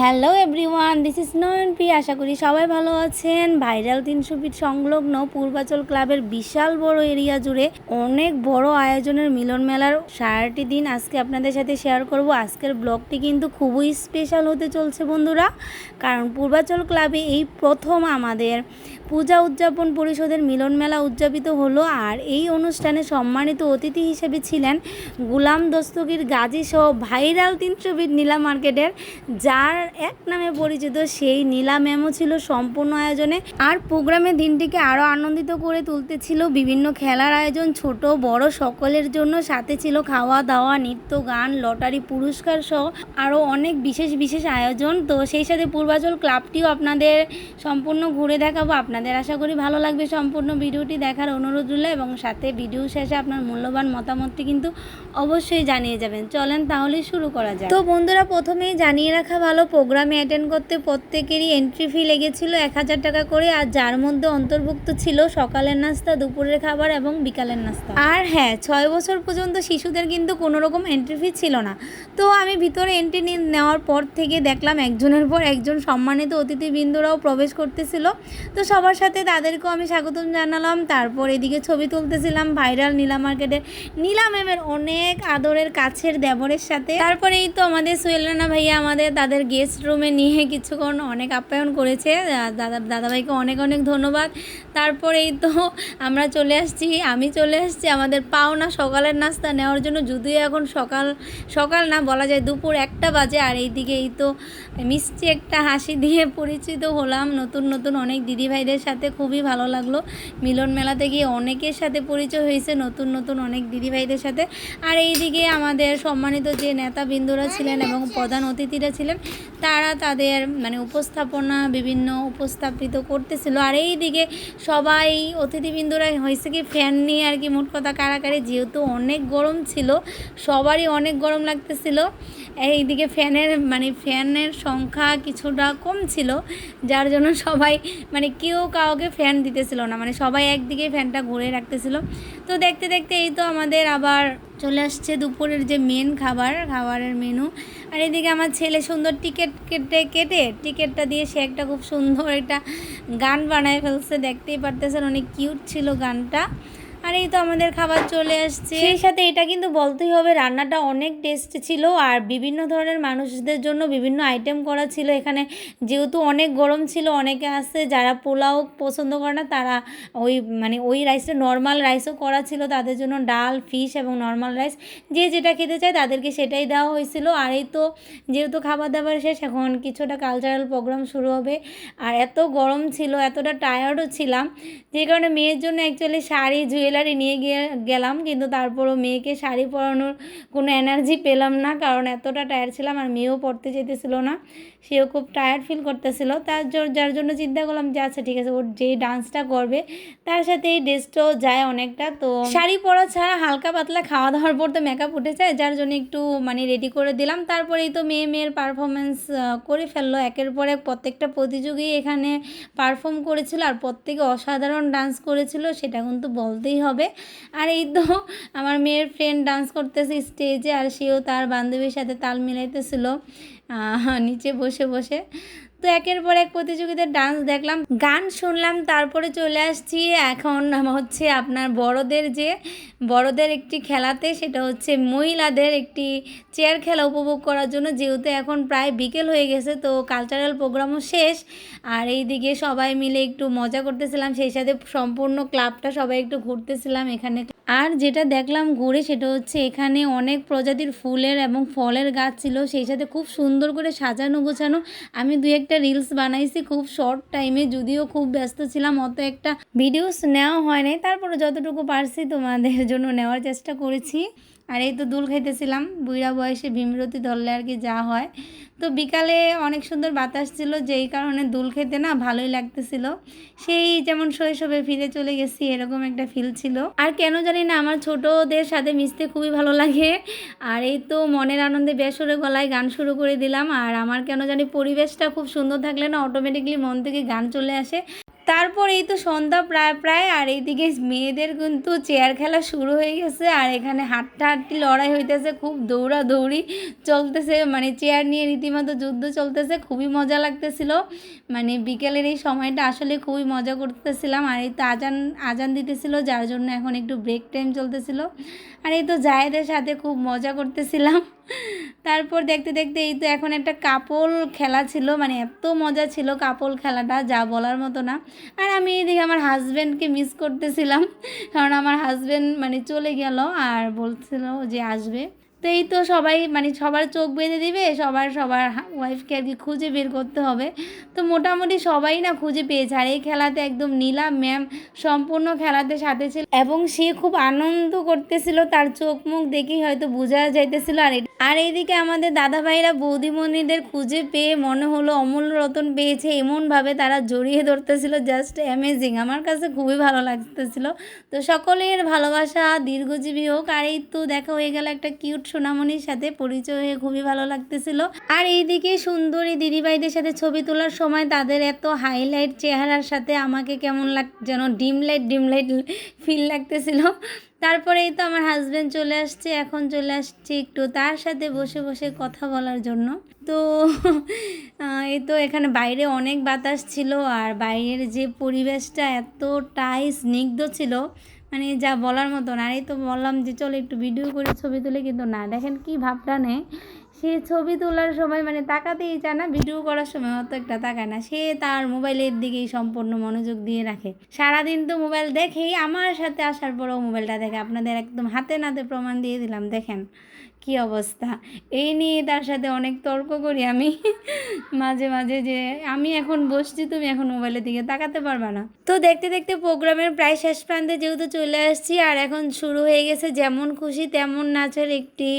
Hello everyone this is Nayan P আশা করি সবাই ভালো আছেন। ভাইরাল তিনশো ফিট সংলগ্ন পূর্বাচল ক্লাবের বিশাল বড় এরিয়া জুড়ে অনেক বড় আয়োজনের মিলন মেলার সারাটি দিন আজকে আপনাদের সাথে শেয়ার করব। আজকের ব্লগটি কিন্তু খুবই স্পেশাল হতে চলছে বন্ধুরা, কারণ পূর্বাচল ক্লাবে এই প্রথম আমাদের পূজা উদযাপন পরিষদের মিলন মেলা উদযাপিত হলো আর এই অনুষ্ঠানে সম্মানিত অতিথি হিসেবে ছিলেন গুলাম দস্তগীর গাজী সহ ভাইরাল তিনশো ফিট নীলা মার্কেটের, যার এক নামে পরিচিত সেই নীলা ম্যামও ছিল সম্পূর্ণ আয়োজনে। আর প্রোগ্রামের দিনটিকে আরও আনন্দিত করে তুলতে ছিল বিভিন্ন খেলার আয়োজন, ছোট, বড়, সকলের জন্য। সাথে ছিল খাওয়া দাওয়া নৃত্য, গান, লটারি পুরস্কার সহ আরও অনেক বিশেষ বিশেষ আয়োজন। তো সেই সাথে পূর্বাচল ক্লাবটিও আপনাদের সম্পূর্ণ ঘুরে দেখাবো। আপনাদের আশা করি ভালো লাগবে সম্পূর্ণ ভিডিওটি দেখার অনুরোধ রইল এবং সাথে ভিডিও শেষে আপনার মূল্যবান মতামতটি কিন্তু অবশ্যই জানিয়ে যাবেন। চলেন তাহলে শুরু করা যায় তো বন্ধুরা, প্রথমেই জানিয়ে রাখা ভালো প্রোগ্রামে অ্যাটেন্ড করতে প্রত্যেকেরই এন্ট্রি ফি লেগেছিল এক হাজার টাকা করে, আর যার মধ্যে অন্তর্ভুক্ত ছিল সকালের নাস্তা, দুপুরের খাবার এবং বিকালের নাস্তা। আর হ্যাঁ ছয় বছর পর্যন্ত শিশুদের কিন্তু কোনো রকম এন্ট্রি ফি ছিল না। তো আমি ভিতরে এন্ট্রি নেওয়ার পর থেকে দেখলাম একজনের পর একজন সম্মানিত অতিথিবৃন্দরাও প্রবেশ করতেছিল। তো সবার সাথে তাদেরকেও আমি স্বাগতম জানালাম। তারপর এদিকে ছবি তুলতেছিলাম ভাইরাল নীলা মার্কেটের। নীলা ম্যামের অনেক আদরের কাছের দেবরের সাথে। তারপরে এই তো আমাদের সোহেল রানা ভাইয়া আমাদের তাদের গেস্ট রুমে নিয়ে কিছুক্ষণ অনেক আপ্যায়ন করেছে দাদা, দাদাভাইকে অনেক অনেক ধন্যবাদ। তারপরে এই তো আমরা চলে আসছি, আমি চলে আসছি, আমাদের পাওনা সকালের নাস্তা নেওয়ার জন্য, যদিও এখন সকাল সকাল না, বলা যায় দুপুর একটা বাজে, আর এইদিকে এই তো মিষ্টি একটা হাসি দিয়ে পরিচিত হলাম, নতুন নতুন অনেক দিদিভাইদের সাথে খুবই ভালো লাগল। মিলন মেলাতে গিয়ে অনেকের সাথে পরিচয় হয়েছে, নতুন নতুন অনেক দিদিভাইদের সাথে। আর এইদিকে আমাদের সম্মানিত যে নেতা নেতাবৃন্দরা ছিলেন এবং প্রধান অতিথিরা ছিলেন তারা তাদের মানে উপস্থাপনা বিভিন্ন উপস্থাপিত করতেছিল। আর এই দিকে সবাই অতিথিবৃন্দরা হয়েছে কি ফ্যান নিয়ে আর কি মোট কথা কারাকারি, যেহেতু অনেক গরম ছিল, সবারই অনেক গরম লাগতেছিল। এইদিকে ফ্যানের মানে ফ্যানের সংখ্যা কিছুটা কম ছিল যার জন্য সবাই মানে কেউ কাউকে ফ্যান দিতেছিল না মানে সবাই একদিকে ফ্যানটা ঘুরে রাখতেছিল। তো দেখতে দেখতে এই তো আমাদের আবার চলে আসছে দুপুরের যে মেন খাবার, খাবারের মেনু আর এদিকে আমার ছেলে সুন্দর টিকিট কেটে কেটে টিকিটটা দিয়ে সে একটা খুব সুন্দর একটা গান বানায় ফেলছে, দেখতেই পারতেছেন, অনেক কিউট ছিল গানটা। আর এই তো আমাদের খাবার চলে আসছে। সেই সাথে এটা কিন্তু বলতেই হবে, রান্নাটা অনেক টেস্ট ছিল আর বিভিন্ন ধরনের মানুষদের জন্য বিভিন্ন আইটেম করা ছিল। এখানে যেহেতু অনেক গরম ছিল, অনেকে আসছে যারা পোলাও পছন্দ করে না, তারা ওই মানে ওই রাইসটা নর্মাল রাইসও করা ছিল। তাদের জন্য ডাল ফিশ এবং নর্মাল রাইস যে যেটা খেতে চায় তাদেরকে সেটাই দেওয়া হয়েছিল। আর এই তো যেহেতু খাবার দাবার শেষ, এখন কিছুটা কালচারাল প্রোগ্রাম শুরু হবে। আর এত গরম ছিল, এতটা টায়ার্ডও ছিলাম, যে কারণে মেয়ের জন্য অ্যাকচুয়ালি শাড়ি জুয়েলারি নিয়ে গিয়ে গেলাম, কিন্তু তারপরও মেয়েকে শাড়ি পরানোর কোনো এনার্জি পেলাম না, কারণ এতটা টায়ার্ড ছিলাম আর মেয়েও পড়তে যেতেছিল না। সেও খুব টায়ার্ড ফিল করতেছিল। তার যার জন্য চিন্তা করলাম যে আচ্ছা ঠিক আছে, ওর যেই ডান্সটা করবে, তার সাথে এই ড্রেসটাও যায় অনেকটা। তো শাড়ি পরা ছাড়া হালকা পাতলা খাওয়া দাওয়ার পর তো মেকআপ উঠে যায়, যার জন্য একটু মানে রেডি করে দিলাম। তারপরেই তো মেয়ে মেয়ের পারফরমেন্স করে ফেলল। একের পর এক প্রত্যেকটা প্রতিযোগী এখানে পারফর্ম করেছিল আর প্রত্যেকে অসাধারণ ডান্স করেছিল, সেটা কিন্তু বলতেই হবে। আর এই তো আমার মেয়ের ফ্রেন্ড ডান্স করতেছে স্টেজে আর সেও তার বান্ধবীর সাথে তাল মিলাইতেছিল। নিচে বসে বসে। তো একের পর এক প্রতিযোগিতার ডান্স দেখলাম, গান শুনলাম, তারপরে চলে আসছি। এখন হচ্ছে আপনার বড়দের যে, বড়দের একটি খেলাতে, সেটা হচ্ছে মহিলাদের একটি চেয়ার খেলা উপভোগ করার জন্য। যেহেতু এখন প্রায় বিকেল হয়ে গেছে, তো কালচারাল প্রোগ্রামও শেষ। আর এই দিকে সবাই মিলে একটু মজা করতেছিলাম, সেই সাথে সম্পূর্ণ ক্লাবটা সবাই একটু ঘুরতেছিলাম, এখানে আর যেটা দেখলাম ঘুরে সেটা হচ্ছে এখানে অনেক প্রজাতির ফুলের এবং ফলের গাছ ছিল, সেই সাথে খুব সুন্দর করে সাজানো গোছানো। আমি দুই একটা রিলস বানাইছি খুব শর্ট টাইমে যদিও খুব ব্যস্ত ছিলাম, অত একটা ভিডিওস নেওয়া হয় নাই তারপরে যতটুকু পারছি তোমাদের জন্য নেওয়ার চেষ্টা করেছি। আর এই তো দুল খাইতেছিলাম বুড়া বয়সে ভীমরতি ধরলে আর কি যা হয়। তো বিকালে অনেক সুন্দর বাতাস ছিল, যেই কারণে দুল খেতে না ভালোই লাগতেছিল। সেই যেমন শৈশবে ফিরে চলে গেছি, এরকম একটা ফিল ছিল। আর কেন জানি না, আমার ছোটদের সাথে মিশতে খুবই ভালো লাগে। আর এই তো মনের আনন্দে বেসরে গলায় গান শুরু করে দিলাম। আর আমার কেন জানি পরিবেশটা খুব সুন্দর থাকলে না অটোমেটিকলি মন থেকে গান চলে আসে। তারপর এই তো সন্ধ্যা প্রায় প্রায়, আর এইদিকে মেয়েদের কিন্তু চেয়ার খেলা শুরু হয়ে গেছে, আর এখানে হাঁটতে লড়াই হইতেছে, খুব দৌড়া দৌড়ি চলতেছে মানে চেয়ার নিয়ে রীতিমতো যুদ্ধ চলতেছে, খুবই মজা লাগতেছিল। মানে বিকেলের এই সময়টা আসলে খুবই মজা করতেছিলাম, আর এই তো আজান আজান দিতেছিল, যার জন্য এখন একটু ব্রেক টাইম চলতেছিল। আর এই তো জায়েদের সাথে খুব মজা করতেছিলাম। তারপর দেখতে দেখতে এই তো এখন একটা কাপল খেলা ছিল মানে এত মজা ছিল কাপল খেলাটা, যা বলার মতো না। আর আমি এদিকে আমার হাজব্যান্ডকে মিস করতেছিলাম, কারণ আমার হাজব্যান্ড মানে চলে গেল আর বলছিল যে আসবে। তো এই তো সবাই মানে সবার চোখ বেঁধে দিবে, সবার সবার ওয়াইফকে আর কি খুঁজে বের করতে হবে। তো মোটামুটি সবাই না খুঁজে পেয়েছে। আর এই খেলাতে একদম নীলা ম্যাম সম্পূর্ণ খেলাতে সাথে ছিল। এবং সে খুব আনন্দ করতেছিল, তার চোখ মুখ দেখেই হয়তো বোঝা যাইতেছিল। আর আর এইদিকে আমাদের দাদা ভাইরা বৌদিমণিদের খুঁজে পেয়ে মনে হলো অমূল্য রতন পেয়েছে। এমনভাবে তারা জড়িয়ে ধরতেছিল জাস্ট অ্যামেজিং আমার কাছে খুবই ভালো লাগতেছিল। তো সকলের ভালোবাসা, দীর্ঘজীবী হোক, আর এই তো দেখা হয়ে গেল একটা কিউট সোনামণির সাথে পরিচয় হয়ে খুবই ভালো লাগতেছিল। আর এইদিকে সুন্দরী দিদিভাইদের সাথে ছবি তোলার সময় তাদের এত হাইলাইট চেহারার সাথে আমাকে কেমন লাগ যেন dim light dim light feel লাগতেছিল। তারপরে এই তো আমার হাজব্যান্ড চলে আসছে, এখন চলে আসছে একটু তার সাথে বসে বসে কথা বলার জন্য। তো এই তো এখানে বাইরে অনেক বাতাস ছিল আর বাইরের যে পরিবেশটা এতটাই স্নিগ্ধ ছিল মানে যা বলার মতো না। এই তো বললাম যে, চলো একটু ভিডিও করে ছবি তুলে। কিন্তু না, দেখেন কি ভাবটা নেয় সে ছবি তোলার সময় মানে তাকাতেই চায় না ভিডিও করার সময় অত একটা তাকায় না। সে তার মোবাইলের দিকেই সম্পূর্ণ মনোযোগ দিয়ে রাখে। সারাদিন তো মোবাইল দেখেই, আমার সাথে আসার পরেও মোবাইলটা দেখে। আপনাদের একদম হাতে নাতে প্রমাণ দিয়ে দিলাম, দেখেন। কি অবস্থা? এই নিয়ে তার সাথে অনেক তর্ক করি আমি। মাঝে মাঝে যে আমি এখন বসছি, তুমি এখন মোবাইলের দিকে তাকাতে পারবে না। তো দেখতে দেখতে প্রোগ্রামের প্রায় শেষ প্রান্তে যেহেতু চলে আসছি, আর এখন শুরু হয়ে গেছে যেমন খুশি তেমন নাচের একটি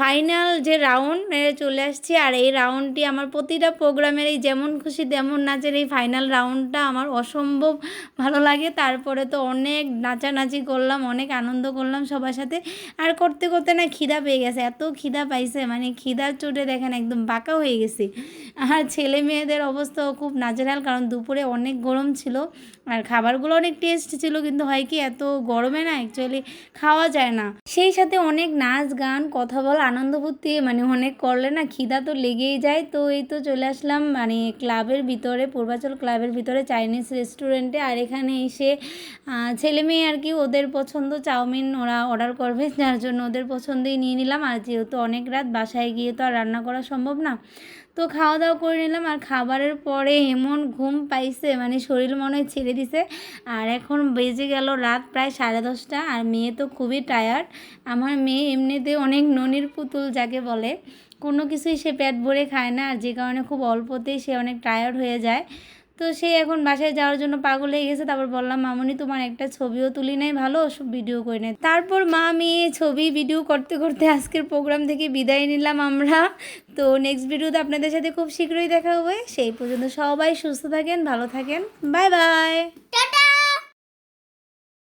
ফাইনাল যে রাউন্ড চলে আসছি। আর এই রাউন্ডটি আমার প্রতিটা প্রোগ্রামের এই যেমন খুশি তেমন নাচের এই ফাইনাল রাউন্ডটা আমার অসম্ভব ভালো লাগে। তারপরে তো অনেক নাচানাচি করলাম, অনেক আনন্দ করলাম সবার সাথে। আর করতে করতে না খিদা পেয়ে গেছে, এত খিদা পাইছে মানে খিদার চোটে দেখেন একদম বাঁকা হয়ে গেছি। আর ছেলে মেয়েদের অবস্থাও খুব নাজেরাল কারণ দুপুরে অনেক গরম ছিল, আর খাবারগুলো অনেক টেস্ট ছিল, কিন্তু হয় কি এত গরমে না অ্যাকচুয়ালি খাওয়া যায় না। সেই সাথে অনেক নাচ গান, কথা বল, আনন্দ ফুর্তি মানে অনেক করলে না খিদা তো লেগেই যায়। তো এই তো চলে আসলাম মানে ক্লাবের ভিতরে, পূর্বাচল ক্লাবের ভিতরে, চাইনিজ রেস্টুরেন্টে আর এখানে এসে ছেলে মেয়ে আর কি, ওদের পছন্দ চাউমিন ওরা অর্ডার করবে, যার জন্য ওদের পছন্দই নিয়ে নিলাম আর যেহেতু অনেক রাত বাসায় গিয়ে তো আর রান্না করা সম্ভব না, তো খাওয়া দাওয়া করে নিলাম আর খাবারের পরে এমন ঘুম পাইছে মানে শরীর মনে হয় ছেড়ে দিছে। আর এখন বেজে গেল রাত প্রায় সাড়ে দশটা আর মেয়ে তো খুবই টায়ার্ড আমার মেয়ে এমনিতে অনেক ননির পুতুল যাকে বলে, কোনো কিছুই সে পেট ভরে খায় না আর যে কারণে খুব অল্পতেই সে অনেক টায়ার্ড হয়ে যায়। তো সে এখন বাসায় যাওয়ার জন্য পাগল হয়ে গেছে। তারপর বললাম, মামনি, তোমার একটা ছবিও তুলি নাই, ভালো? ভিডিও করে নেয় তারপর মা, আমি ছবি ভিডিও করতে করতে আজকের প্রোগ্রাম থেকে বিদায় নিলাম আমরা। তো নেক্সট ভিডিওতে আপনাদের সাথে খুব শীঘ্রই দেখা হবে। সেই পর্যন্ত সবাই সুস্থ থাকেন, ভালো থাকেন। Bye bye tata!